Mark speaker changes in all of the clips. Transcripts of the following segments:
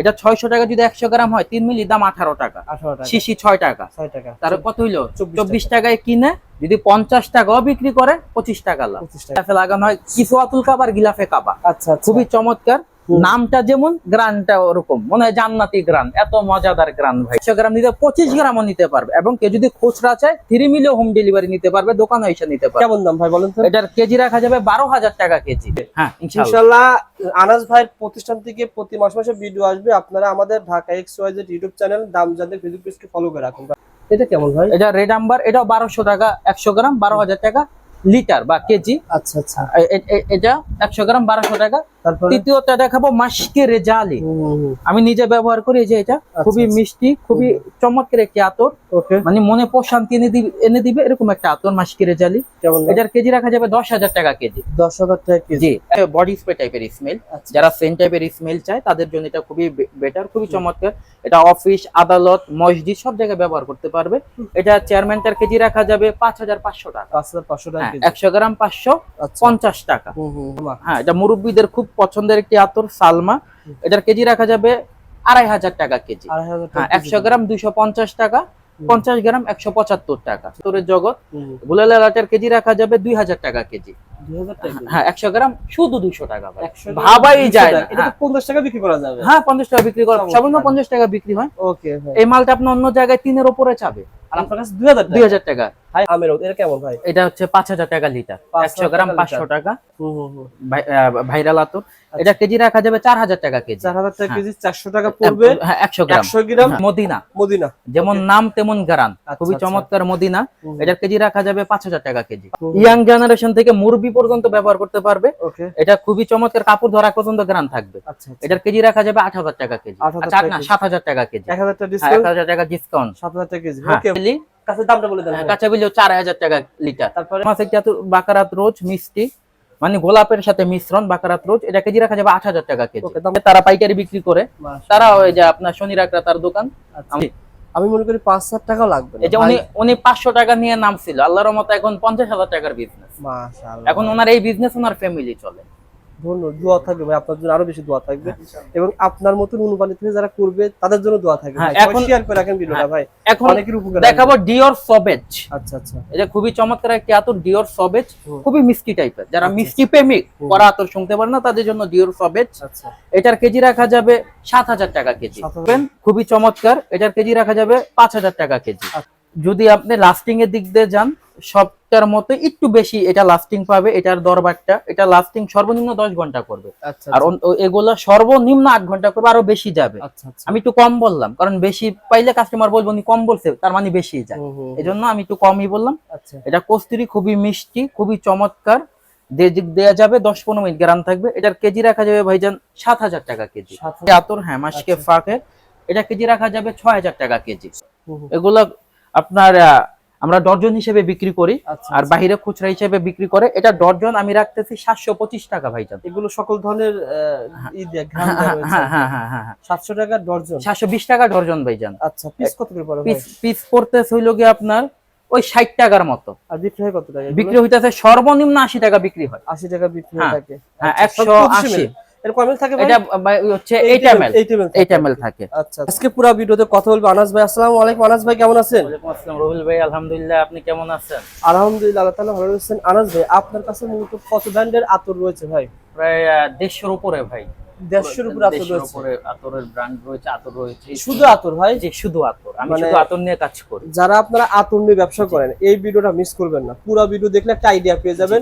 Speaker 1: এটা ছয়শো টাকা যদি একশো গ্রাম হয় তিন মিলি দাম আঠারো টাকা। শিশি ছয় টাকা। তার কত হইল? চব্বিশ টাকায় কিনে যদি পঞ্চাশ টাকাও বিক্রি করে পঁচিশ টাকা লাভ। লাগানো হয় কিছু আতুল কাবার গিলাফে কাবা
Speaker 2: আচ্ছা আচ্ছা।
Speaker 1: খুবই চমৎকার। নামটা যেমন গ্রানটা ওরকম। মনে হয় জান্নাতি গ্রান। এত মজাদার গ্রান ভাই। একশো গ্রাম নিতে পঁচিশ গ্রামও নিতে পারবে। এবং কেউ যদি খুচরা চায় থ্রি মিলিও হোম ডেলিভারি নিতে পারবে দোকানে এসে নিতে পারবে।
Speaker 2: কেমন দাম ভাই বলেন
Speaker 1: এটার কেজি রাখা যাবে বারো হাজার টাকা কেজি। হ্যাঁ ইনশাল্লাহ।
Speaker 2: আনাস ভাইয়ের প্রতিষ্ঠান থেকে প্রতি মাস মাসে ভিডিও আসবে। আপনারা আমাদের Dhaka X Y Z YouTube channel দাম জানতে ফেসবুক পেজকে ফলো করে রাখুন। এটা কেমন ভাই?
Speaker 1: এটা রেড আম্বার এটাও বারোশো টাকা একশো গ্রাম বারো হাজার টাকা লিটার বা কেজি।
Speaker 2: আচ্ছা আচ্ছা।
Speaker 1: এটা একশো গ্রাম বারোশো টাকা। তৃতীয়টা দেখাবো মাসকে রেজালি। আমি নিজে ব্যবহার করি যে এটা খুবই
Speaker 2: আচ্ছা।
Speaker 1: মিষ্টি খুবই চমৎকার একটি আতর। মানে মনে প্রশান্তি এনে দিবে এনে দিবে এরকম একটা আতর মাসকি রেজালি। এটার কেজি রাখা যাবে দশ হাজার টাকা কেজি।
Speaker 2: দশ হাজার টাকা কেজি।
Speaker 1: বডি স্প্রে টাইপের স্মেল
Speaker 2: আচ্ছা।
Speaker 1: যারা সেন্ট টাইপের স্মেল চায় তাদের জন্য এটা খুবই বেটার খুবই চমৎকার। এটা অফিস আদালত মসজিদ সব জায়গায় ব্যবহার করতে পারবে। এটা চেয়ারম্যানটার কেজি রাখা যাবে পাঁচ হাজার পাঁচশো টাকা।
Speaker 2: পাঁচ হাজার পাঁচশো টাকা
Speaker 1: হ্যাঁ, একশো গ্রাম পাঁচশো
Speaker 2: আচ্ছা।
Speaker 1: পঞ্চাশ টাকা। হ্যাঁ এটা মুরব্বীদের খুব পছন্দের একটি আতর সালমা। এটার কেজি রাখা যাবে আড়াই হাজার টাকা কেজি।
Speaker 2: আড়াই হাজার টাকা
Speaker 1: হ্যাঁ
Speaker 2: কেজি
Speaker 1: একশো গ্রাম দুইশো পঞ্চাশ টাকা। পঞ্চাশ গ্রাম একশো পঁচাত্তর টাকা। তোরের জগৎ গুলাল আটার কেজি রাখা যাবে দুই হাজার টাকা কেজি। হ্যাঁ একশো গ্রাম শুধু দুইশো টাকা ভাই।
Speaker 2: 100 গ্রাম
Speaker 1: ভাবাই যায় না।
Speaker 2: টাকা। এটা তো পঞ্চাশ টাকা বিক্রি করা যাবে।
Speaker 1: হ্যাঁ পঞ্চাশ টাকা বিক্রি করে
Speaker 2: চমৎকার।
Speaker 1: সামান্য পঞ্চাশ টাকা বিক্রি হয়।
Speaker 2: ওকে
Speaker 1: এই মালটা আপনি অন্য জায়গায় তিনের ওপরে চাবে।
Speaker 2: আর আপনার কাছে দুই হাজার টাকা। এটা
Speaker 1: হচ্ছে পাঁচ হাজার টাকা লিটার।
Speaker 2: 5,000
Speaker 1: একশো গ্রাম পাঁচশো টাকা। ভাইরাল আতর। এটা কেজি রাখা যাবে চার হাজার টাকা কেজি।
Speaker 2: চার হাজার টাকা
Speaker 1: হ্যাঁ।
Speaker 2: কেজি চারশো টাকা পড়বে।
Speaker 1: হ্যাঁ একশো গ্রাম।
Speaker 2: একশো গ্রাম
Speaker 1: হ্যাঁ, মদিনা।
Speaker 2: মদিনা।
Speaker 1: যেমন নাম তেমন গারান
Speaker 2: আচ্ছা,
Speaker 1: খুবই
Speaker 2: আচ্ছা।
Speaker 1: চমৎকার মদিনা। এটার কেজি রাখা যাবে পাঁচ হাজার টাকা কেজি। ইয়াং জেনারেশন থেকে মুরবি পর্যন্ত ব্যবহার করতে পারবে। এটা খুবই চমৎকার কাপড় ধরা পর্যন্ত গ্রান থাকবে।
Speaker 2: আচ্ছা আচ্ছা।
Speaker 1: এটার কেজি রাখা যাবে আট হাজার টাকা কেজি।
Speaker 2: 8,000
Speaker 1: আচ্ছা,
Speaker 2: টাকা
Speaker 1: না সাত হাজার টাকা কেজি।
Speaker 2: এক হাজার টাকা
Speaker 1: হ্যাঁ,
Speaker 2: ডিসকাউন্ট
Speaker 1: ডিসকাউন্ট
Speaker 2: সাত হাজার টাকা কেজি।
Speaker 1: হ্যাঁ।
Speaker 2: কাছে দামটা বলে দেন
Speaker 1: কাঁচা বিলেও চার হাজার টাকা লিটার।
Speaker 2: তারপরে?
Speaker 1: মাছ একটি এত বাকারাত রোজ মিষ্টি। মানে গোলাপের সাথে মিশ্রণ বাকারাত রোজ এটা কেজি রাখা যাবে আট হাজার টাকা কেজি। তারা পাইকারি বিক্রি করে। তারা ওই যে আপনার শনি রাখরা তার দোকান।
Speaker 2: আচ্ছা।
Speaker 1: আমি-
Speaker 2: আমি মনে করি পাঁচ হাজার টাকা লাগবে
Speaker 1: এই যে উনি উনি পাঁচশো টাকা নিয়ে নামছিল। আল্লাহর মতো এখন পঞ্চাশ হাজার টাকার বিজনেস এখন ওনার এই বিজনেস ওনার ফ্যামিলি চলে।
Speaker 2: ধন্যবাদ দোয়া থাকবে ভাই আপনার জন্য আরও বেশি দোয়া থাকবে। এবং আপনার মতন অনুপ্রাণিত হয়ে যারা করবে তাদের জন্য দোয়া থাকবে
Speaker 1: হ্যাঁ, এখন-
Speaker 2: শেয়ার করে রাখেন ভিডিওটা
Speaker 1: হ্যাঁ।
Speaker 2: ভাই।
Speaker 1: এখন
Speaker 2: অনেকের উপকার
Speaker 1: দেখাবো ডিওর সবেজ
Speaker 2: আচ্ছা আচ্ছা।
Speaker 1: এটা খুবই চমৎকার একটি আতর ডিওর সবেজ খুবই মিষ্টি টাইপের যারা
Speaker 2: আচ্ছা,
Speaker 1: মিষ্টি প্রেমিক। করা আতর শুনতে পারে না তাদের জন্য ডিওর সবেজ
Speaker 2: আচ্ছা।
Speaker 1: এটার কেজি রাখা যাবে সাত হাজার টাকা কেজি। খুবই চমৎকার। এটার কেজি রাখা যাবে পাঁচ হাজার টাকা কেজি।
Speaker 2: আচ্ছা।
Speaker 1: যদি আপনি লাস্টিং এর দিক দিয়ে যান সবটার মতো একটু বেশি এটা লাস্টিং পাবে এটার দরবারটা এটা লাস্টিং সর্বনিম্ন দশ ঘণ্টা করবে।
Speaker 2: আচ্ছা
Speaker 1: আর অন- ও- এগুলা সর্বনিম্ন আট ঘণ্টা করবে আরও বেশি যাবে।
Speaker 2: আচ্ছা আচ্ছা।
Speaker 1: আমি একটু কম বললাম কারণ বেশি পাইলে কাস্টমার বলব উনি কম বলছে তার মানে বেশি যায়। এই জন্য আমি একটু কমই বললাম।
Speaker 2: আচ্ছা।
Speaker 1: এটা কস্তুরি খুবই মিষ্টি খুবই চমৎকার। দেয়া যাবে দশ পনেরো মিনিট গ্রাম থাকবে। এটার কেজি রাখা যাবে ভাইজান সাত হাজার টাকা কেজি। আতর হ্যাঁ মাসকে
Speaker 2: আচ্ছা।
Speaker 1: ফাঁকে। এটা কেজি রাখা যাবে ছয় হাজার টাকা কেজি। এগুলো আপনার আমরা ডর্জন হিসেবে বিক্রি করি
Speaker 2: আচ্ছা
Speaker 1: আর বাহিরে খুচরা হিসেবে বিক্রি করে। এটা ডর্জন আমি রাখতেছি সাতশো পঁচিশ টাকা ভাইজান।
Speaker 2: এগুলো সকল ধরনের।
Speaker 1: হ্যাঁ। হ্যাঁ হ্যাঁ হ্যাঁ
Speaker 2: সাতশো টাকা ডর্জন।
Speaker 1: সাতশো বিশ টাকা ডর্জন ভাইজান।
Speaker 2: আচ্ছা পিস কত করে পড়ে ভাই?
Speaker 1: পিস পড়তে হইল গিয়ে আপনার ওই ষাট টাকার মতো।
Speaker 2: আর বিক্রি হয় কত টাকা
Speaker 1: বিক্রি হইতেছে সর্বনিম্ন আশি টাকা বিক্রি হয়।
Speaker 2: আশি টাকা বিক্রি হয়ে আচ্ছা,
Speaker 1: একশো আশি?
Speaker 2: এর কয় থাকে
Speaker 1: এটা হচ্ছে এইট এম
Speaker 2: 8 ml থাকে।
Speaker 1: এম এল থাকে।
Speaker 2: আচ্ছা আজকে পুরো ভিডিওতে কথা বলব আনাস ভাই। আসসালামু আলাইকুম আনাস ভাই কেমন আছেন?
Speaker 1: আসসালাম ভাই আলহামদুলিল্লাহ আপনি কেমন আছেন?
Speaker 2: আলহামদুলিল্লাহ আল্লাহ তাআলা ভালো আছেন আনাস ভাই আপনার কাছে মূলত কত ব্র্যান্ডের আতর রয়েছে ভাই?
Speaker 1: প্রায় দেড়শোর উপরে ভাই।
Speaker 2: দেড়শোর উপরে আতর রয়েছে।
Speaker 1: আতরের ব্র্যান্ড রয়েছে আতর রয়েছে
Speaker 2: শুধু আতর ভাই
Speaker 1: জি শুধু আতর। আমি
Speaker 2: মানে-
Speaker 1: শুধু আতর নিয়ে কাজ করি।
Speaker 2: যারা আপনারা আতর নিয়ে ব্যবসা করেন এই ভিডিওটা মিস করবেন না। পুরো ভিডিও দেখলে একটা আইডিয়া পেয়ে যাবেন।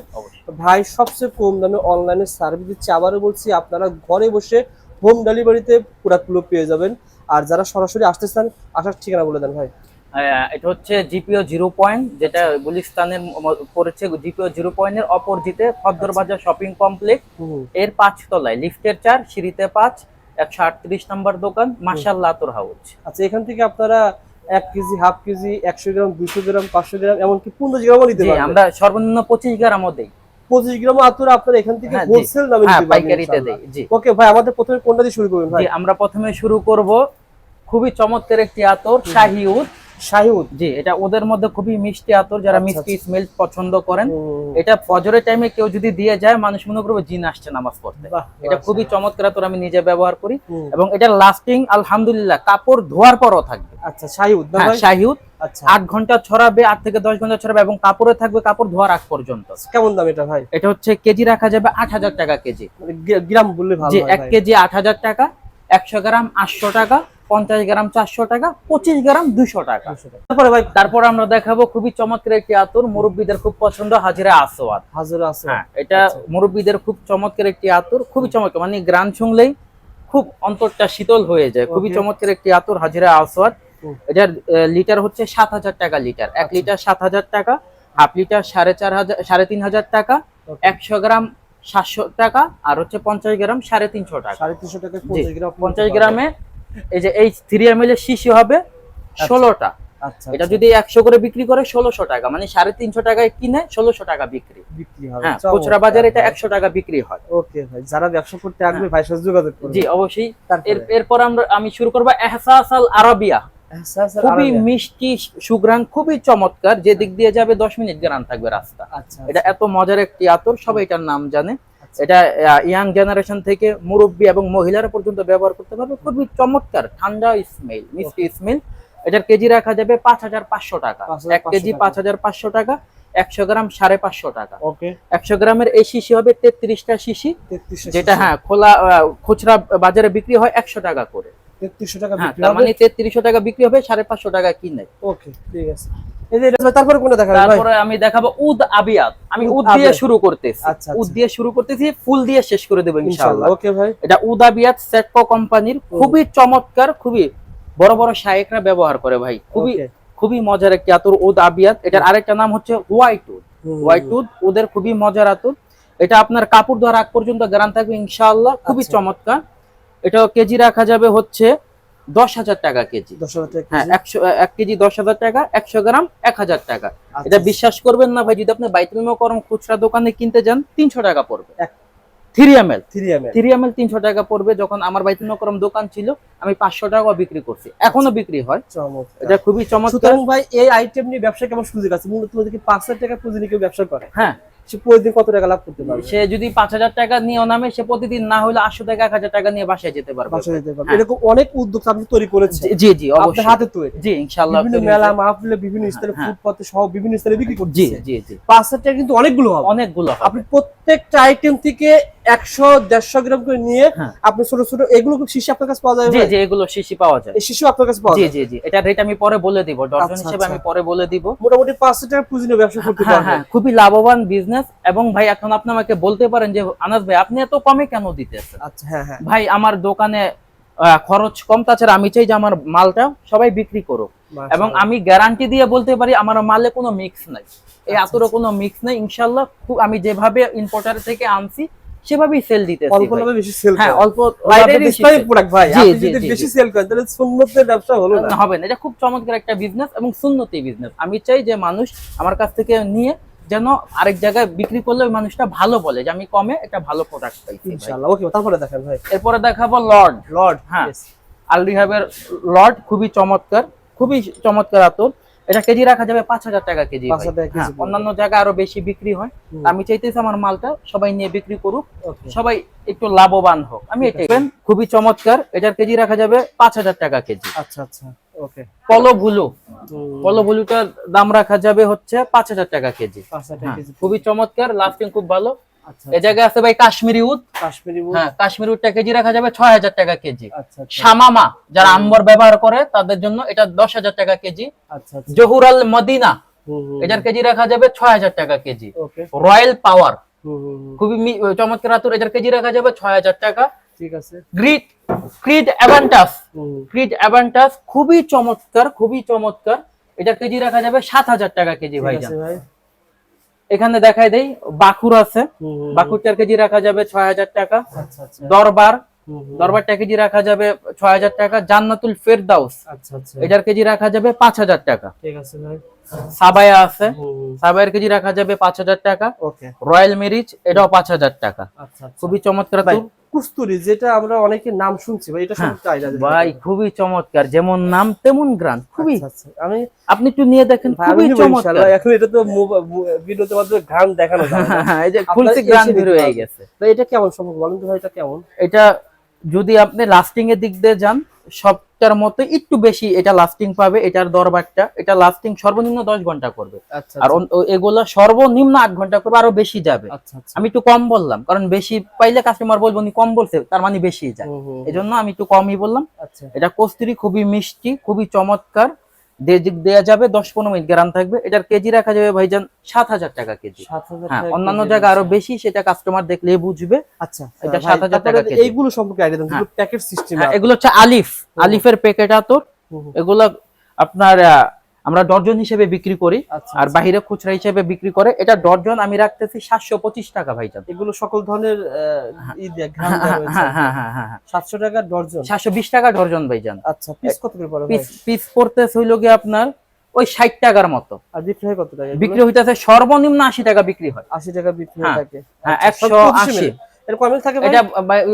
Speaker 2: ভাই সবচেয়ে কম দামে অনলাইনে সার্ভিস দিচ্ছে। আবারও বলছি আপনারা ঘরে বসে হোম ডেলিভারিতে প্রোডাক্টগুলো পেয়ে যাবেন। আর যারা সরাসরি আসতে চান আসার ঠিকানা বলে দেন ভাই।
Speaker 1: এটা হচ্ছে জিপিও জিরো পয়েন্ট যেটা গুলিস্তানের পড়েছে জিপিও জিরো পয়েন্টের অপোজিটে ফদ্দর বাজার শপিং কমপ্লেক্স। এর পাঁচ তলায় লিফটের চার সিঁড়িতে পাঁচ একশো আটত্রিশ নম্বর দোকান মার্শাল্লাহ আতর হাউস।
Speaker 2: আচ্ছা এখান থেকে আপনারা এক কেজি হাফ কেজি একশো গ্রাম দুশো গ্রাম পাঁচশো গ্রাম এমনকি পঞ্চাশ গ্রামও নিতে পারবেন।
Speaker 1: আমরা সর্বনিম্ন পঁচিশ গ্রামও দেই।
Speaker 2: পঁচিশ গ্রাম আতর আপনারা এখান থেকে
Speaker 1: হ্যাঁ,
Speaker 2: হোলসেল দামে
Speaker 1: হ্যাঁ
Speaker 2: নিতে পারবেন
Speaker 1: পাইকারিতে দেই জি।
Speaker 2: ওকে ভাই আমাদের প্রথমে কোনটা দিয়ে শুরু করবেন ভাই?
Speaker 1: আমরা প্রথমে শুরু করব খুবই চমৎকার একটি আতর শাহিউদ।
Speaker 2: শাহিউদ
Speaker 1: জি এটা ওদের মধ্যে খুবই মিষ্টি আতর যারা
Speaker 2: আচ্ছা,
Speaker 1: মিষ্টি স্মেল পছন্দ করেন। এটা ফজরের টাইমে কেউ যদি দিয়ে যায় মানুষ মনে করবে জিন আসছে নামাজ পড়তে। এটা খুবই চমৎকার আতর আমি নিজে ব্যবহার করি। এবং এটা লাস্টিং আলহামদুলিল্লাহ কাপড় ধোয়ার পরও থাকবে।
Speaker 2: আচ্ছা শাহিউদ
Speaker 1: হ্যাঁ শাহিউদ
Speaker 2: আচ্ছা।
Speaker 1: আট ঘণ্টা ছড়াবে আট থেকে দশ ঘণ্টা ছড়াবে এবং কাপড়ে থাকবে কাপড় ধোয়ার আগ পর্যন্ত।
Speaker 2: কেমন দাম এটা ভাই?
Speaker 1: এটা হচ্ছে কেজি রাখা যাবে আট হাজার টাকা কেজি।
Speaker 2: মানে গ্রাম বললে
Speaker 1: এক কেজি আট হাজার টাকা একশো গ্রাম আটশো টাকা পঞ্চাশ গ্রাম চারশো টাকা পঁচিশ গ্রাম দুশো টাকা।
Speaker 2: তারপরে ভাই
Speaker 1: তারপর আমরা দেখাবো খুবই চমৎকার একটি আতর মুরব্বীদের খুব পছন্দ হাজিরা আসোয়াদ
Speaker 2: হাজার আছে
Speaker 1: হ্যাঁ এটা
Speaker 2: আচ্ছা।
Speaker 1: মুরব্বীদের খুব চমৎকার একটি আতর খুবই চমৎকার মানে গ্রাম শুনলেই খুব অন্তরটা শীতল হয়ে যায়। খুবই চমৎকার একটি আতর হাজিরা আসোয়াদ। এটার লিটার হচ্ছে সাত হাজার টাকা লিটার। এক
Speaker 2: আচ্ছা।
Speaker 1: লিটার সাত হাজার টাকা হাফ লিটার সাড়ে চার হাজার সাড়ে তিন হাজার টাকা একশো গ্রাম সাতশো টাকা আর হচ্ছে পঞ্চাশ গ্রাম সাড়ে তিনশো টাকা।
Speaker 2: সাড়ে তিনশো টাকা পঞ্চাশ গ্রামে
Speaker 1: এই যে এই থ্রি এম এর শিশি হবে ষোলোটা।
Speaker 2: আচ্ছা
Speaker 1: এটা যদি একশো করে বিক্রি করে ষোলোশো টাকা মানে সাড়ে তিনশো টাকায় কিনে ষোলোশো টাকা বিক্রি। হ্যাঁ খুচরা বাজারে এটা একশো টাকা বিক্রি হয়।
Speaker 2: ওকে ভাই যারা ব্যবসা করতে আসবে ভাই সাথে যোগাযোগ
Speaker 1: জি অবশ্যই। এরপর আমরা আমি শুরু করব এহসাস আল আরাবিয়া।
Speaker 2: আচ্ছা, আচ্ছা,
Speaker 1: খুবই মিষ্টি সুগ্রান খুবই চমৎকার যে দিক দিয়ে যাবে দশ মিনিট গ্রান থাকবে রাস্তা।
Speaker 2: আচ্ছা
Speaker 1: এটা এত মজার একটি আতর সবাই এটার নাম জানে।
Speaker 2: আচ্ছা।
Speaker 1: এটা ইয়াং জেনারেশন থেকে মুরব্বী এবং মহিলারা পর্যন্ত ব্যবহার করতে পারবে। খুবই চমৎকার ঠান্ডা স্মেল মিষ্টি স্মেল এটার কেজি রাখা যাবে পাঁচ হাজার পাঁচশো টাকা।
Speaker 2: 5,500
Speaker 1: এক কেজি পাঁচ হাজার পাঁচশো টাকা একশো গ্রাম সাড়ে পাঁচশো টাকা।
Speaker 2: ওকে।
Speaker 1: একশো গ্রামের এই শিশি হবে তেত্রিশটা শিশি। যেটা হ্যাঁ খোলা খুচরা বাজারে বিক্রি হয় একশো টাকা করে।
Speaker 2: তেত্রিশশো টাকা
Speaker 1: হ্যাঁ তার মানে তেত্রিশশো টাকা বিক্রি হবে সাড়ে পাঁচশো টাকা কিনে।
Speaker 2: ওকে ঠিক আছে। এই যে এটা ভাই, তারপরে কোনটা দেখাবেন
Speaker 1: তারপরে আমি দেখাবো উদ আবিয়াত আমি
Speaker 2: উদ
Speaker 1: দিয়ে শুরু করতেছি।
Speaker 2: আচ্ছা,
Speaker 1: উদ
Speaker 2: আচ্ছা।
Speaker 1: দিয়ে শুরু করতেছি ফুল দিয়ে শেষ করে দেবো ইনশাআল্লাহ
Speaker 2: ইনশাআল্লাহ ওকে ভাই।
Speaker 1: এটা উদ আবিয়াত সেটকো কোম্পানির খুবই চমৎকার খুবই বড় বড় শায়েকরা ব্যবহার করে ভাই। খুবই খুবই মজার একটি আতর উদ আবিয়াত এটার আরেকটা নাম হচ্ছে হোয়াইট উদ। হোয়াইট উদ ওদের খুবই মজার আতর। এটা আপনার কাপড় ধোয়ার আগ পর্যন্ত গ্রান থাকবে ইনশাআল্লাহ খুবই
Speaker 2: আচ্ছা।
Speaker 1: চমৎকার। এটা কেজি রাখা যাবে হচ্ছে দশ হাজার টাকা কেজি। হ্যাঁ একশো এক কেজি দশ হাজার টাকা একশো গ্রাম এক হাজার টাকা।
Speaker 2: আচ্ছা,
Speaker 1: এটা বিশ্বাস করবেন না ভাই যদি আপনি বাইতুল করম খুচরা দোকানে কিনতে যান তিনশো টাকা পড়বে। Three M L
Speaker 2: 3
Speaker 1: three M L তিনশো টাকা পড়বে যখন আমার বাইতুল করম দোকান ছিল আমি পাঁচশো টাকা বিক্রি করছি। এখনও বিক্রি হয়। এটা খুবই চমৎকার।
Speaker 2: ভাই এই আইটেম নিয়ে ব্যবসা কেমন সুযোগ আছে মূলত যদি পাঁচ হাজার টাকা পুঁজি নিয়ে কেউ ব্যবসা করে?
Speaker 1: হ্যাঁ
Speaker 2: সে প্রতিদিন কত টাকা লাভ করতে পারবে?
Speaker 1: সে যদি পাঁচ হাজার টাকা নিয়ে নামে সে প্রতিদিন না হলে আটশো টাকা এক হাজার টাকা নিয়ে বাসায় যেতে পারবে।
Speaker 2: বাসায় যেতে পারবে।
Speaker 1: হ্যাঁ।
Speaker 2: এরকম অনেক উদ্যোগ আপনি তৈরি করেছেন।
Speaker 1: জি জি অবশ্যই।
Speaker 2: হাতে তৈরি।
Speaker 1: জি ইনশাল্লাহ
Speaker 2: বিভিন্ন মেলা। মাহফিলে বিভিন্ন স্থানে
Speaker 1: হ্যাঁ।
Speaker 2: ফুটপাতে সহ বিভিন্ন স্থানে বিক্রি
Speaker 1: জি
Speaker 2: করছে।
Speaker 1: জি জি।
Speaker 2: পাঁচ হাজার টাকা কিন্তু অনেকগুলো হবে।
Speaker 1: অনেকগুলো।
Speaker 2: আপনি প্রত্যেকটা আইটেম থেকে একশো দেড়শো গ্রাম করে নিয়ে
Speaker 1: হ্যাঁ।
Speaker 2: আপনি ছোট ছোট এগুলো শিশি আপনার কাছে পাওয়া যায়?
Speaker 1: জি
Speaker 2: ভাই?
Speaker 1: জি এগুলো শিশি পাওয়া যায়।
Speaker 2: শিশু আপনার কাছে পাওয়া যায়?
Speaker 1: জি জি এটা রেট আমি পরে বলে দিব। ডজন
Speaker 2: আচ্ছা,
Speaker 1: হিসেবে
Speaker 2: আচ্ছা।
Speaker 1: আমি পরে বলে দিব।
Speaker 2: মোটামুটি পাঁচ টাকা পুঁজি নিয়ে ব্যবসা করতে
Speaker 1: হ্যাঁ
Speaker 2: পারবেন।
Speaker 1: হ্যাঁ খুবই লাভবান বিজনেস এবং ভাই এখন আপনি আমাকে বলতে পারেন যে আনাস ভাই আপনি এত কমে কেন দিতেছেন?
Speaker 2: আচ্ছা হ্যাঁ হ্যাঁ।
Speaker 1: ভাই আমার দোকানে খরচ কম তাছাড়া আমি চাই যে আমার মালটা সবাই বিক্রি করুক। এবং আমি গ্যারান্টি দিয়ে বলতে পারি আমার মালে কোনো মিক্স নাই। এই
Speaker 2: আচ্ছা,
Speaker 1: কোনো মিক্স নাই ইনশাল্লাহ খুব আমি যেভাবে ইম্পোর্টার থেকে আনছি সেভাবেই সেল দিতেছি
Speaker 2: অল্প লাভে বেশি সেল
Speaker 1: হ্যাঁ অল্প sell।
Speaker 2: প্রোডাক্ট ভাই। আপনি যদি বেশি সেল করেন তাহলে সুন্নতের ব্যবসা হলো না।
Speaker 1: হবে না এটা খুব চমৎকার একটা বিজনেস এবং সুন্নতি বিজনেস আমি চাই যে মানুষ আমার কাছ থেকে নিয়ে যেন আরেক জায়গায় বিক্রি করলে ওই মানুষটা ভালো বলে যে আমি কমে একটা ভালো প্রোডাক্ট পাই।
Speaker 2: ইনশাআল্লাহ। ওকে তারপরে দেখেন ভাই।
Speaker 1: এরপরে দেখাবো লর্ড।
Speaker 2: লর্ড
Speaker 1: হ্যাঁ আল রিহাবের লর্ড খুবই চমৎকার খুবই চমৎকার আতর। এটা কেজি রাখা যাবে পাঁচ হাজার টাকা কেজি
Speaker 2: 5,000
Speaker 1: ভাই।
Speaker 2: টাকা কেজি
Speaker 1: হ্যাঁ। অন্যান্য জায়গায় আরও বেশি বিক্রি হয়। আমি চাইতেছি আমার মালটা সবাই নিয়ে বিক্রি করুক। সবাই একটু লাভবান হোক। আমি এটাই খুবই চমৎকার। এটার কেজি রাখা যাবে পাঁচ হাজার টাকা কেজি।
Speaker 2: আচ্ছা আচ্ছা। ওকে।
Speaker 1: পলো ভুলু পলো ভুলুটার দাম রাখা যাবে হচ্ছে পাঁচ হাজার টাকা কেজি। হ্যাঁ,
Speaker 2: কেজি।
Speaker 1: খুবই চমৎকার। লাস্টিং খুব ভালো।
Speaker 2: আচ্ছা
Speaker 1: এ জায়গায় আছে ভাই কাশ্মীরি উদ
Speaker 2: কাশ্মীরি wool,
Speaker 1: হ্যাঁ কাশ্মীরি উদটা কেজি রাখা যাবে ছয় হাজার টাকা কেজি।
Speaker 2: আচ্ছা আচ্ছা।
Speaker 1: শামামা যারা আম্বর ব্যবহার করে তাদের জন্য এটা দশ হাজার টাকা কেজি।
Speaker 2: আচ্ছা
Speaker 1: জহুরাল মদিনা এটার কেজি রাখা যাবে ছয় হাজার টাকা কেজি। রয়্যাল পাওয়ার খুবই চমৎকার আতুর এটার কেজি রাখা যাবে ছয় হাজার টাকা।
Speaker 2: ঠিক আছে।
Speaker 1: Creed Creed Aventus Creed Aventus খুবই চমৎকার খুবই চমৎকার। এটার কেজি রাখা যাবে সাত হাজার টাকা কেজি ভাইজান
Speaker 2: ভাই।
Speaker 1: এখানে দেখাই দেই বাকুর আছে।
Speaker 2: বাকুর
Speaker 1: চার কেজি রাখা যাবে ছয় হাজার টাকা।
Speaker 2: আচ্ছা আচ্ছা।
Speaker 1: দরবার দরবারটা কেজি রাখা যাবে ছয় হাজার টাকা। জান্নাতুল ফেরদাউস
Speaker 2: আচ্ছা
Speaker 1: এটার কেজি রাখা যাবে পাঁচ হাজার টাকা।
Speaker 2: ঠিক আছে
Speaker 1: সাবায়া আছে। সাবায়ের কেজি রাখা যাবে পাঁচ হাজার টাকা। রয়্যাল মেরিচ এটাও পাঁচ হাজার টাকা। খুবই চমৎকার।
Speaker 2: কুস্তুরি যেটা আমরা অনেকে নাম শুনছি ভাই এটা
Speaker 1: শুনতে
Speaker 2: সম্পর্কে
Speaker 1: ভাই খুবই চমৎকার যেমন নাম তেমন গ্রান খুবই।
Speaker 2: আচ্ছা, আচ্ছা। আমি
Speaker 1: আপনি একটু নিয়ে দেখেন খুবই চমৎকার।
Speaker 2: এখন এটা তো ভিডিওতে মাত্র গ্রান দেখানো না।
Speaker 1: এই যে খুলতে গ্রান বের হয়ে গেছে।
Speaker 2: ভাই, এটা কেমন সম্ভব? বলেন তো ভাই এটা কেমন?
Speaker 1: এটা যদি আপনি লাস্টিং এর দিক দিয়ে যান সবটার মতো একটু বেশি এটা লাস্টিং পাবে এটার দরবারটা এটা লাস্টিং সর্বনিম্ন দশ ঘণ্টা করবে।
Speaker 2: আচ্ছা
Speaker 1: আর এগুলো সর্বনিম্ন আট ঘণ্টা করবে আরও বেশি যাবে।
Speaker 2: আচ্ছা আচ্ছা।
Speaker 1: আমি একটু কম বললাম কারণ বেশি পাইলে কাস্টমার বলব উনি কম বলছে তার মানে বেশি যায়।
Speaker 2: হুম, হুম,
Speaker 1: এই জন্য আমি একটু কমই বললাম।
Speaker 2: আচ্ছা।
Speaker 1: এটা কস্তুরি খুবই মিষ্টি খুবই চমৎকার। দেয়া যাবে দশ পনেরো মিনিট গ্রাম থাকবে। এটার কেজি রাখা যাবে ভাইজান সাত হাজার টাকা কেজি। হ্যাঁ অন্যান্য জায়গায়
Speaker 2: আরও
Speaker 1: বেশি সেটা কাস্টমার দেখলে বুঝবে।
Speaker 2: আচ্ছা
Speaker 1: এটা সাত
Speaker 2: হাজার
Speaker 1: টাকা
Speaker 2: এইগুলো সম্পর্কে আইডিয়া
Speaker 1: হ্যাঁ।
Speaker 2: প্যাকেট সিস্টেম
Speaker 1: এগুলো হচ্ছে আলিফ। আলিফের প্যাকেট আতর। এগুলো আপনার আহ, আমরা ডর্জন হিসেবে বিক্রি করি
Speaker 2: আচ্ছা
Speaker 1: আর বাহিরে খুচরা হিসেবে বিক্রি করে। এটা ডর্জন আমি রাখতেছি সাতশো পঁচিশ টাকা ভাইজান।
Speaker 2: এগুলো সকল ধরনের।
Speaker 1: হ্যাঁ হ্যাঁ হ্যাঁ
Speaker 2: সাতশো টাকা ডর্জন?
Speaker 1: সাতশো বিশ টাকা ডর্জন ভাইজান।
Speaker 2: আচ্ছা পিস কত করে ভাই?
Speaker 1: পিস পিস পড়তেছে হইল গিয়ে আপনার ওই ষাট টাকার মতো।
Speaker 2: আর বিক্রি হয় কত টাকা
Speaker 1: বিক্রি হইতেছে সর্বনিম্ন আশি টাকা বিক্রি হয়।
Speaker 2: আশি টাকা বিক্রি
Speaker 1: হ্যাঁ,
Speaker 2: হয়ে থাকে।
Speaker 1: হ্যাঁ
Speaker 2: আচ্ছা,
Speaker 1: একশো
Speaker 2: সব 25
Speaker 1: আশি।
Speaker 2: এর থাকে
Speaker 1: এটা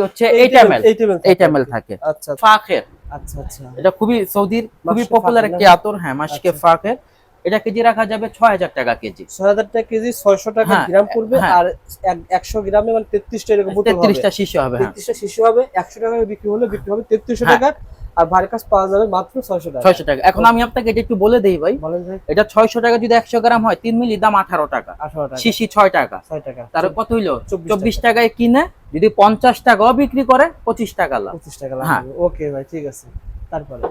Speaker 1: হচ্ছে eight M L
Speaker 2: eight M L
Speaker 1: থাকে।
Speaker 2: আচ্ছা আচ্ছা,
Speaker 1: ফাঁকের
Speaker 2: আচ্ছা আচ্ছা।
Speaker 1: এটা খুবই সৌদির খুবই পপুলার একটি আতর হ্যাঁ মাসকে
Speaker 2: আচ্ছা।
Speaker 1: ফাঁকের এটা কেজি রাখা যাবে ছয় হাজার টাকা কেজি।
Speaker 2: ছয় হাজার টাকা কেজি ছয়শো টাকা
Speaker 1: হ্যাঁ,
Speaker 2: গ্রাম পড়বে
Speaker 1: হ্যাঁ।
Speaker 2: আর একশো গ্রামে মানে তেত্রিশটা এরকম
Speaker 1: তেত্রিশটা শিশু হবে হ্যাঁ।
Speaker 2: তেত্রিশটা শিশু হবে একশো টাকা বিক্রি হলে বিক্রি হবে তেত্রিশশো। টাকা। আর ভাইয়ের কাছে পাওয়া যাবে মাত্র ছয়শো টাকা।
Speaker 1: ছয়শো টাকা। এখন আমি আপনাকে এটা একটু বলে দিই ভাই। এটা ছয়শো টাকা যদি একশো গ্রাম হয় তিন মিলি দাম আঠারো টাকা।
Speaker 2: আঠারো টাকা।
Speaker 1: শিশি ছয় টাকা।
Speaker 2: ছয় টাকা।
Speaker 1: তার কত হইল?
Speaker 2: চব্বিশ
Speaker 1: টাকায় কিনে যদি পঞ্চাশ টাকাও বিক্রি করে পঁচিশ টাকা লাভ।
Speaker 2: পঁচিশ টাকা
Speaker 1: হ্যাঁ।
Speaker 2: ওকে ভাই ঠিক আছে। তারপরে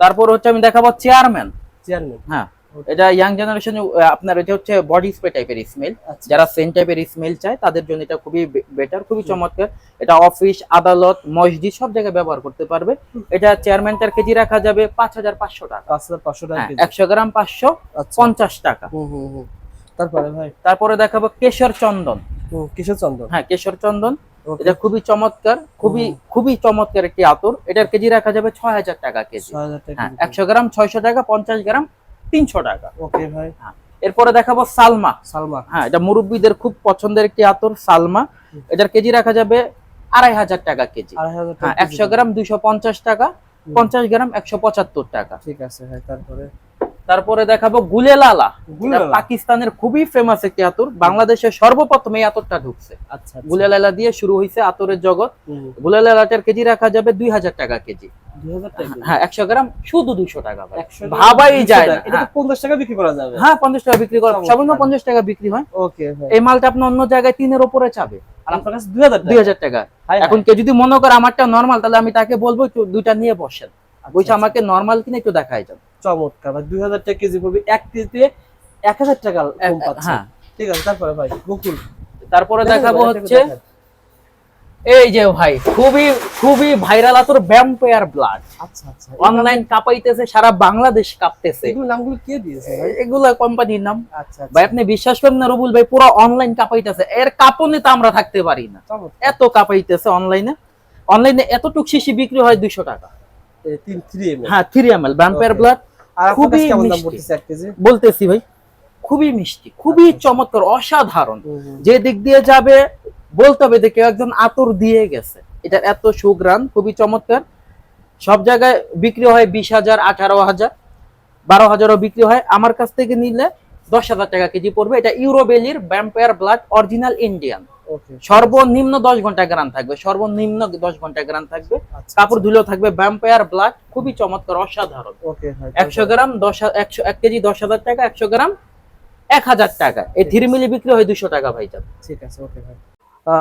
Speaker 1: তারপর হচ্ছে আমি দেখাবো চেয়ারম্যান
Speaker 2: চেয়ারম্যান
Speaker 1: হ্যাঁ। এটা ইয়াং জেনারেশন আপনার এটা হচ্ছে বডি স্প্রে টাইপের স্মেল যারা সেন টাইপের স্মেল চায় তাদের জন্য এটা খুবই বেটার খুবই চমৎকার। এটা অফিস আদালত মসজিদ সব জায়গায় ব্যবহার করতে পারবে। এটা চেয়ারম্যান চেয়ারম্যানটার কেজি রাখা যাবে? পাঁচ হাজার পাঁচশো টাকা।
Speaker 2: পাঁচ হাজার পাঁচশো টাকা
Speaker 1: হ্যাঁ একশো গ্রাম পাঁচশো
Speaker 2: আচ্ছা।
Speaker 1: পঞ্চাশ টাকা।
Speaker 2: তারপরে ভাই?
Speaker 1: তারপরে দেখাবো কেশর চন্দন।
Speaker 2: কিশোর চন্দন।
Speaker 1: হ্যাঁ কেশর চন্দন। এটা খুবই চমৎকার খুবই খুবই চমৎকার একটি আতর। এটার কেজি রাখা যাবে ছয় হাজার টাকা কেজি। হ্যাঁ একশো গ্রাম ছয়শো টাকা পঞ্চাশ গ্রাম তিনশো টাকা।
Speaker 2: ওকে ভাই।
Speaker 1: এরপরে দেখাবো সালমা।
Speaker 2: সালমা।
Speaker 1: হ্যাঁ এটা মুরব্বীদের খুব পছন্দের একটি আতর সালমা। এটার কেজি রাখা যাবে আড়াই হাজার টাকা কেজি।
Speaker 2: আড়াই হাজার
Speaker 1: হ্যাঁ একশো গ্রাম দুইশো পঞ্চাশ টাকা পঞ্চাশ গ্রাম একশো পঁচাত্তর টাকা।
Speaker 2: ঠিক আছে ভাই তারপরে
Speaker 1: তারপরে দেখাবো এটা
Speaker 2: গুলেলালা।
Speaker 1: পাকিস্তানের খুবই ফেমাস একটি আতর। বাংলাদেশে সর্বপ্রথম এই আতরটা ঢুকছে।
Speaker 2: আচ্ছা আচ্ছা।
Speaker 1: গুলেলালা দিয়ে শুরু হয়েছে আতরের জগৎ।
Speaker 2: হুম,
Speaker 1: গুলেলালাটার কেজি রাখা যাবে দুই হাজার টাকা কেজি। হ্যাঁ একশো গ্রাম শুধু দুইশো টাকা ভাই।
Speaker 2: 100 গ্রাম
Speaker 1: ভাবাই যায় না।
Speaker 2: টাকা। এটা তো পঞ্চাশ টাকা বিক্রি করা যাবে?
Speaker 1: হ্যাঁ পঞ্চাশ টাকা বিক্রি করে। সর্বনিম্ন পঞ্চাশ টাকা বিক্রি হয়।
Speaker 2: ওকে
Speaker 1: এই মালটা আপনি অন্য জায়গায় তিনের উপরে চাবে।
Speaker 2: আর আপনার কাছে দুই হাজার
Speaker 1: টাকা? এখন কেউ যদি মনে করে আমারটা নর্মাল তাহলে আমি তাকে বলব দুইটা নিয়ে বসেন। বলছে আমাকে নর্মাল কিনে একটু দেখাই যান।
Speaker 2: চমৎকার। ভাই দুই হাজার টাকা কেজি পড়বে এক কেজিতে এক হাজার টাকা কম পাচ্ছে।
Speaker 1: হ্যাঁ।
Speaker 2: ঠিক আছে তারপরে ভাই গোকুল।
Speaker 1: তারপরে দেখাবো হচ্ছে এই যে ভাই খুবই খুবই ভাইরাল আতর ভ্যাম্পায়ার ব্লাড
Speaker 2: আচ্ছা আচ্ছা।
Speaker 1: অনলাইন কাঁপাইতেছে সারা বাংলাদেশ কাঁপতেছে।
Speaker 2: এগুলো নামগুলো কে দিয়েছে ভাই?
Speaker 1: এগুলা কোম্পানির নাম।
Speaker 2: আচ্ছা আচ্ছা।
Speaker 1: ভাই আপনি বিশ্বাস করেন না রবুল ভাই পুরো অনলাইন কাঁপাইতেছে। এর কাঁপনে তো আমরা থাকতে পারি না। এত কাঁপাইতেছে অনলাইনে অনলাইনে এতটুক শিশি বিক্রি হয় দুইশো টাকা।
Speaker 2: থ্রি এম
Speaker 1: হ্যাঁ three M L vampire blood খুবই বলতেছি ভাই। খুবই মিষ্টি খুবই
Speaker 2: আচ্ছা।
Speaker 1: চমৎকার অসাধারণ। যে দিক দিয়ে যাবে বলতে হবে যে কেউ একজন আতর দিয়ে গেছে। এটা এত সুগ্রান খুবই চমৎকার। সব জায়গায় বিক্রি হয় বিশ হাজার আঠারো হাজার বারো হাজারও বিক্রি হয়। আমার কাছ থেকে নিলে দশ হাজার টাকা কেজি পড়বে। এটা ইউরোবেলির ভ্যাম্পায়ার ব্লাড অরিজিনাল ইন্ডিয়ান সর্বনিম্ন দশ ঘণ্টা গ্রান থাকবে সর্বনিম্ন দশ ঘণ্টা গ্রান থাকবে।
Speaker 2: আচ্ছা
Speaker 1: কাপড় ধুলেও থাকবে ব্যাম্পায়ার ব্লাড খুবই চমৎকার অসাধারণ। একশো গ্রাম দশ একশো এক কেজি দশ হাজার টাকা একশো গ্রাম এক হাজার টাকা। এই থ্রি মিলি বিক্রি হয় দুশো টাকা ভাই
Speaker 2: ঠিক আছে ওকে ভাই।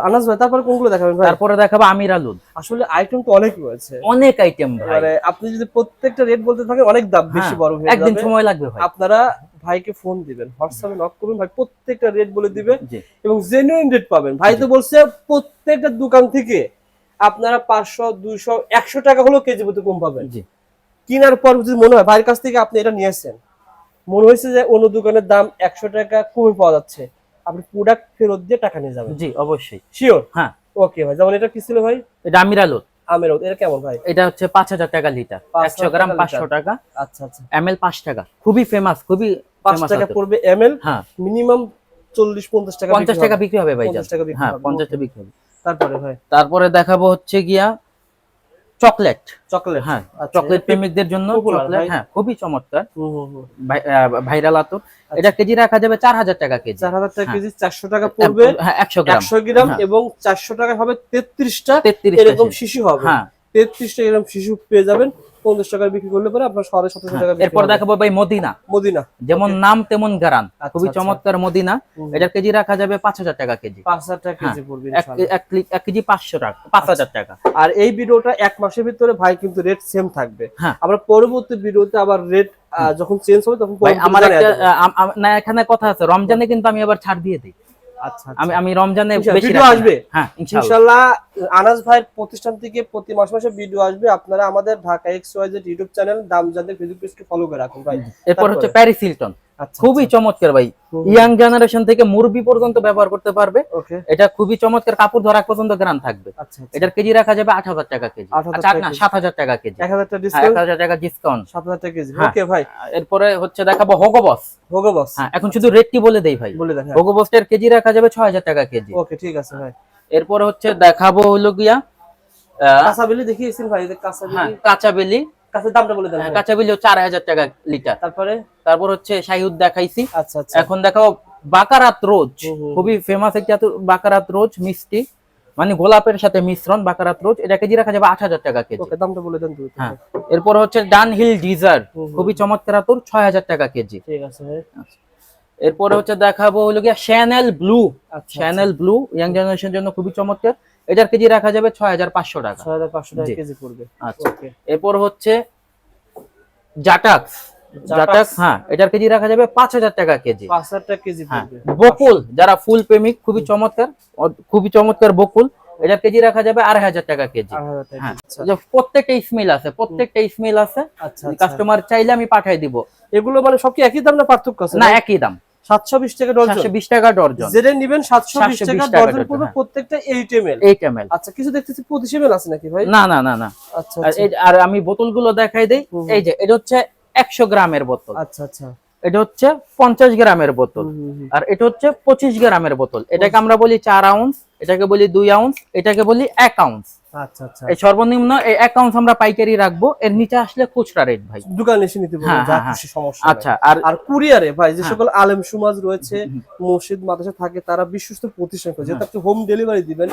Speaker 2: আনাস ভাই তারপরে কোনগুলো দেখাবেন ভাই?
Speaker 1: তারপরে দেখাবো আমির আলুদ
Speaker 2: আসলে আইটেম তো অনেক রয়েছে।
Speaker 1: অনেক আইটেম ভাই।
Speaker 2: মানে আপনি যদি প্রত্যেকটা রেট বলতে থাকেন অনেক দাম বেশি
Speaker 1: হ্যাঁ,
Speaker 2: বড় হয়ে
Speaker 1: একদিন সময় লাগবে ভাই।
Speaker 2: আপনারা ভাইকে ফোন দিবেন হোয়াটসঅ্যাপে নক করবেন ভাই প্রত্যেকটা রেট বলে দিবে এবং জেনুইন রেট পাবেন। ভাই তো বলছে প্রত্যেকটা দোকান থেকে আপনারা পাঁচশো দুইশো একশো টাকা হলেও কেজি প্রতি কম পাবেন।
Speaker 1: জি।
Speaker 2: কেনার পর যদি মনে হয় ভাইয়ের কাছ থেকে আপনি এটা নিয়েছেন মনে হয়েছে যে অন্য দোকানের দাম একশো টাকা কমে পাওয়া যাচ্ছে। আপনি প্রোডাক্ট ফেরত দিয়ে টাকা নিয়ে যাবেন।
Speaker 1: জি অবশ্যই।
Speaker 2: শিওর
Speaker 1: হ্যাঁ।
Speaker 2: ওকে ভাই যেমন এটা কি ছিল ভাই?
Speaker 1: এটা আমির আলুদ
Speaker 2: আমের এটা কেমন ভাই?
Speaker 1: এটা হচ্ছে পাঁচ হাজার টাকা লিটার।
Speaker 2: 5,000
Speaker 1: গ্রাম
Speaker 2: টাকা
Speaker 1: পাঁচশো
Speaker 2: লিটার।
Speaker 1: টাকা।
Speaker 2: আচ্ছা আচ্ছা।
Speaker 1: এম এল পাঁচ টাকা। খুবই ফেমাস খুবই
Speaker 2: পাঁচ টাকা পড়বে এম এল
Speaker 1: হ্যাঁ।
Speaker 2: মিনিমাম চল্লিশ পঞ্চাশ টাকা
Speaker 1: পঞ্চাশ
Speaker 2: বিক্রি
Speaker 1: টাকা বিক্রি হবে ভাই
Speaker 2: 50 টাকা বিক্রি
Speaker 1: হ্যাঁ
Speaker 2: হবে,
Speaker 1: পঞ্চাশ
Speaker 2: okay.
Speaker 1: টাকা বিক্রি হবে।
Speaker 2: তারপরে ভাই?
Speaker 1: তারপরে দেখাবো হচ্ছে গিয়া চকলেট।
Speaker 2: চকলেট
Speaker 1: হ্যাঁ
Speaker 2: আচ্ছা,
Speaker 1: চকলেট প্রেমিকদের জন্য চকলেট হ্যাঁ খুবই চমৎকার। ভাইরাল আতর। এটা কেজি রাখা যাবে চার হাজার টাকা কেজি।
Speaker 2: চার হাজার টাকা
Speaker 1: হ্যাঁ।
Speaker 2: কেজি চারশো টাকা পড়বে।
Speaker 1: হ্যাঁ একশো গ্রাম।
Speaker 2: একশো গ্রাম
Speaker 1: হ্যাঁ।
Speaker 2: এবং চারশো টাকা হবে তেত্রিশটা
Speaker 1: তেত্রিশ
Speaker 2: এরকম শিশু হবে।
Speaker 1: হ্যাঁ।
Speaker 2: তেত্রিশটা এরকম শিশু পেয়ে যাবেন। পঞ্চাশ টাকায় বিক্রি করলে পরে আপনার সাড়ে সতেরোশো টাকা
Speaker 1: এরপর দেখাবো ভাই মদিনা।
Speaker 2: মদিনা
Speaker 1: যেমন নাম তেমন গারান
Speaker 2: আচ্ছা,
Speaker 1: খুবই
Speaker 2: আচ্ছা।
Speaker 1: চমৎকার মদিনা। এটার কেজি রাখা যাবে পাঁচ হাজার টাকা কেজি।
Speaker 2: পাঁচ হাজার টাকা
Speaker 1: হ্যাঁ,
Speaker 2: কেজি পড়বে
Speaker 1: এক কেজি পাঁচশো টাকা পাঁচ হাজার টাকা।
Speaker 2: আর এই ভিডিওটা এক মাসের ভিতরে ভাই কিন্তু রেট সেম থাকবে।
Speaker 1: হ্যাঁ।
Speaker 2: আমরা পরবর্তী ভিডিওতে আবার রেট যখন চেঞ্জ হবে তখন
Speaker 1: আমার একটা না এখানে কথা আছে রমজানে কিন্তু আমি আবার ছাড় দিয়ে দিই।
Speaker 2: আচ্ছা
Speaker 1: আমি আমি রমজানে বেশি।
Speaker 2: আসবে?
Speaker 1: হ্যাঁ ইনশাআল্লাহ
Speaker 2: আনাস ভাইয়ের প্রতিষ্ঠান থেকে প্রতি মাসে মাসে ভিডিও আসবে। আপনারা আমাদের Dhaka X Y Z YouTube channel দাম জানতে ফেসবুক পেজকে ফলো করে রাখুন ভাই।
Speaker 1: এরপর হচ্ছে প্যারিস হিলটন
Speaker 2: আচ্ছা
Speaker 1: খুবই চমৎকার ভাই। ইয়াং জেনারেশন থেকে মুরবি পর্যন্ত ব্যবহার করতে পারবে। এটা খুবই চমৎকার কাপড় ধরা পর্যন্ত গ্রাম থাকবে।
Speaker 2: আচ্ছা আচ্ছা।
Speaker 1: এটার কেজি রাখা যাবে আট হাজার টাকা কেজি।
Speaker 2: 8,000
Speaker 1: আচ্ছা,
Speaker 2: টাকা
Speaker 1: না সাত হাজার টাকা কেজি।
Speaker 2: এক হাজার টাকা
Speaker 1: হ্যাঁ,
Speaker 2: ডিসকাউন্ট
Speaker 1: হাজার টাকা ডিসকাউন্ট
Speaker 2: সাত হাজার টাকা কেজি।
Speaker 1: হ্যাঁ।
Speaker 2: ওকে ভাই।
Speaker 1: এরপরে হচ্ছে দেখাবো হোগোবস
Speaker 2: ভোগো বস
Speaker 1: হ্যাঁ এখন শুধু রেটটি বলে দেই ভাই।
Speaker 2: বলে হ্যাঁ।
Speaker 1: হোগোবসটার কেজি রাখা যাবে ছয় হাজার টাকা কেজি।
Speaker 2: ওকে ঠিক আছে ভাই।
Speaker 1: এরপরে হচ্ছে দেখাবো হলো গিয়া
Speaker 2: কাঁচাবেলি দেখিয়েছেন ভাই কাঁচাবেলি।
Speaker 1: কাঁচা
Speaker 2: কাঁচা দামটা বলে দেন ভাই।
Speaker 1: কাঁচা বেলি চার হাজার টাকা লিটার।
Speaker 2: তারপরে?
Speaker 1: তারপর হচ্ছে শাহিউদ দেখাইছি।
Speaker 2: আচ্ছা আচ্ছা।
Speaker 1: এখন দেখাবো বাকারাত রোজ। খুবই ফেমাস একটা বাকারাত রোজ মিষ্টি। মানে গোলাপের সাথে মিশ্রণ বাকারাত রোজ। এটা কেজি রাখা যাবে আট হাজার টাকা কেজি।
Speaker 2: ওকে দামটা বলে দেন
Speaker 1: হ্যাঁ এরপর হচ্ছে ডান হিল ডিজার। খুবই চমৎকার আতর ছয় হাজার টাকা কেজি।
Speaker 2: ঠিক আছে
Speaker 1: এরপরে হচ্ছে দেখাবো হলো গিয়া শ্যানেল ব্লু
Speaker 2: আচ্ছা
Speaker 1: শ্যানেল ব্লু ইয়াং জেনারেশনের জন্য খুবই চমৎকার। এটার কেজি রাখা যাবে ছয় হাজার পাঁচশো টাকা।
Speaker 2: ছয় হাজার পাঁচশো টাকা কেজি পড়বে।
Speaker 1: আচ্ছা। এরপর হচ্ছে জাটাক্স জাটাক্স হ্যাঁ এটার কেজি রাখা যাবে পাঁচ হাজার টাকা কেজি।
Speaker 2: পাঁচ হাজার টাকা কেজি
Speaker 1: হ্যাঁ
Speaker 2: পড়বে।
Speaker 1: বকুল যারা ফুল প্রেমিক খুবই চমৎকার খুবই চমৎকার বকুল। এটার কেজি রাখা যাবে আড়াই হাজার টাকা কেজি। হ্যাঁ
Speaker 2: আচ্ছা।
Speaker 1: প্রত্যেকটা স্মেল আছে প্রত্যেকটা স্মেল আছে।
Speaker 2: আচ্ছা আচ্ছা।
Speaker 1: কাস্টমার চাইলে আমি পাঠাই দিব।
Speaker 2: এগুলো মানে সব কি একই দাম না পার্থক্য আছে?
Speaker 1: না একই দাম।
Speaker 2: সাতশো বিশ টাকা ডজন
Speaker 1: সাতশো বিশ টাকা ডর্জন।
Speaker 2: যেটা নিবেন সাতশো
Speaker 1: 720
Speaker 2: টাকা ডজন, পড়বে
Speaker 1: হ্যাঁ।
Speaker 2: প্রত্যেকটা eight M L.
Speaker 1: Eight M L.
Speaker 2: আচ্ছা কিছু দেখতেছি পঁচিশ এম এল আছে নাকি ভাই?
Speaker 1: না না না না।
Speaker 2: আচ্ছা
Speaker 1: আর
Speaker 2: আচ্ছা।
Speaker 1: আমি বোতলগুলো দেখাই দেই। এই যে এটা হচ্ছে একশো গ্রামের বোতল।
Speaker 2: আচ্ছা আচ্ছা।
Speaker 1: এটা হচ্ছে পঞ্চাশ গ্রামের বোতল। আর এটা হচ্ছে পঁচিশ গ্রামের বোতল। এটাকে আমরা বলি চার আউন্স এটাকে বলি দুই আউন্স এটাকে বলি এক আউন্স।
Speaker 2: আচ্ছা আচ্ছা।
Speaker 1: এই সর্বনিম্ন এই আমরা পাইকারি রাখব। এর নিচে আসলে খুচরা রেট ভাই।
Speaker 2: দোকানে এসে নিতে পারবেন
Speaker 1: হ্যাঁ,
Speaker 2: যা
Speaker 1: হ্যাঁ,
Speaker 2: খুশি সমস্যা
Speaker 1: আচ্ছা আর
Speaker 2: আর কুরিয়ারে ভাই যে
Speaker 1: হ্যাঁ।
Speaker 2: সকল আলেম সমাজ রয়েছে মসজিদ মাদ্রাসা থাকে তারা বিশ্বস্ত প্রতিষ্ঠান করে। আপনি হোম ডেলিভারি দিবেন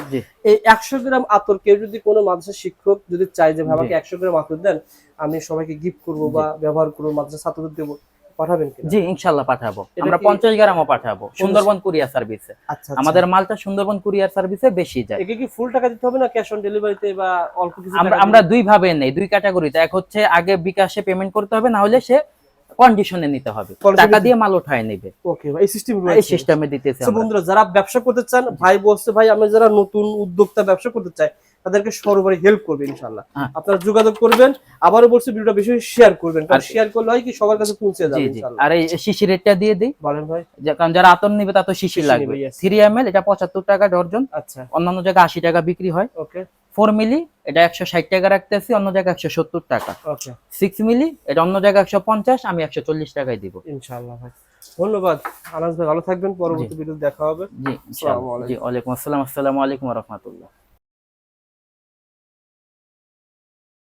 Speaker 2: এই একশো গ্রাম আতর কেউ যদি কোনো মাদ্রাসার শিক্ষক যদি চাই যে ভাই আমাকে একশো গ্রাম আতর দেন আমি সবাইকে গিফট করব বা ব্যবহার করব মাদ্রাসা ছাত্রদের দেবো। পাঠাবেন
Speaker 1: জি ইনশাল্লাহ পাঠাবো। আমরা পঞ্চাশ গ্রামও পাঠাবো। সুন্দরবন কুরিয়ার সার্ভিসে।
Speaker 2: আচ্ছা
Speaker 1: আমাদের মালটা সুন্দরবন কুরিয়ার সার্ভিসে বেশি যায়।
Speaker 2: একে কি ফুল টাকা দিতে হবে না ক্যাশ অন ডেলিভারিতে বা অল্প কিছু
Speaker 1: আমরা দুই ভাবে নেই দুই ক্যাটাগরিতে এক হচ্ছে আগে বিকাশে পেমেন্ট করতে হবে না হলে সে কন্ডিশনে নিতে হবে। টাকা দিয়ে মাল উঠায় নেবে।
Speaker 2: ওকে ভাই এই সিস্টেম
Speaker 1: এই সিস্টেমে দিতেছে
Speaker 2: বন্ধুরা যারা ব্যবসা করতে চান ভাই বলছে ভাই আমি যারা নতুন উদ্যোক্তা ব্যবসা করতে চাই তাদেরকে সর্বোপরি হেল্প করবে ইনশাল্লাহ
Speaker 1: হ্যাঁ।
Speaker 2: আপনারা যোগাযোগ করবেন আবারও বলছি ভিডিওটা বেশি শেয়ার করবেন কারণ শেয়ার করলে হয় কি সবার কাছে পৌঁছে যাবে
Speaker 1: জি
Speaker 2: ইনশাল্লাহ
Speaker 1: আর এই শিশি রেটটা দিয়ে দিই।
Speaker 2: বলেন ভাই।
Speaker 1: কারণ যারা আতর নিবে তা তো শিশি
Speaker 2: শিশি
Speaker 1: লাগবে।
Speaker 2: নেবে, yes.
Speaker 1: থ্রি এম এটা পঁচাত্তর টাকা ডর্জন।
Speaker 2: আচ্ছা।
Speaker 1: অন্যান্য জায়গায় আশি টাকা বিক্রি হয়।
Speaker 2: ওকে
Speaker 1: ফোর মিলি এটা একশো ষাট টাকা রাখতেছি অন্য জায়গায় একশো সত্তর টাকা।
Speaker 2: ওকে
Speaker 1: সিক্স মিলি এটা অন্য জায়গায় একশো পঞ্চাশ আমি একশো চল্লিশ টাকায় দিব।
Speaker 2: ইনশাল্লাহ ভাই। ধন্যবাদ। আনাস ভাই ভালো থাকবেন পরবর্তী ভিডিও দেখা হবে।
Speaker 1: জি ইনশাআল্লাহ। জি ওয়ালাইকুম আসসালাম। আসসালামু আলাইকুম রহমতুল্লাহ।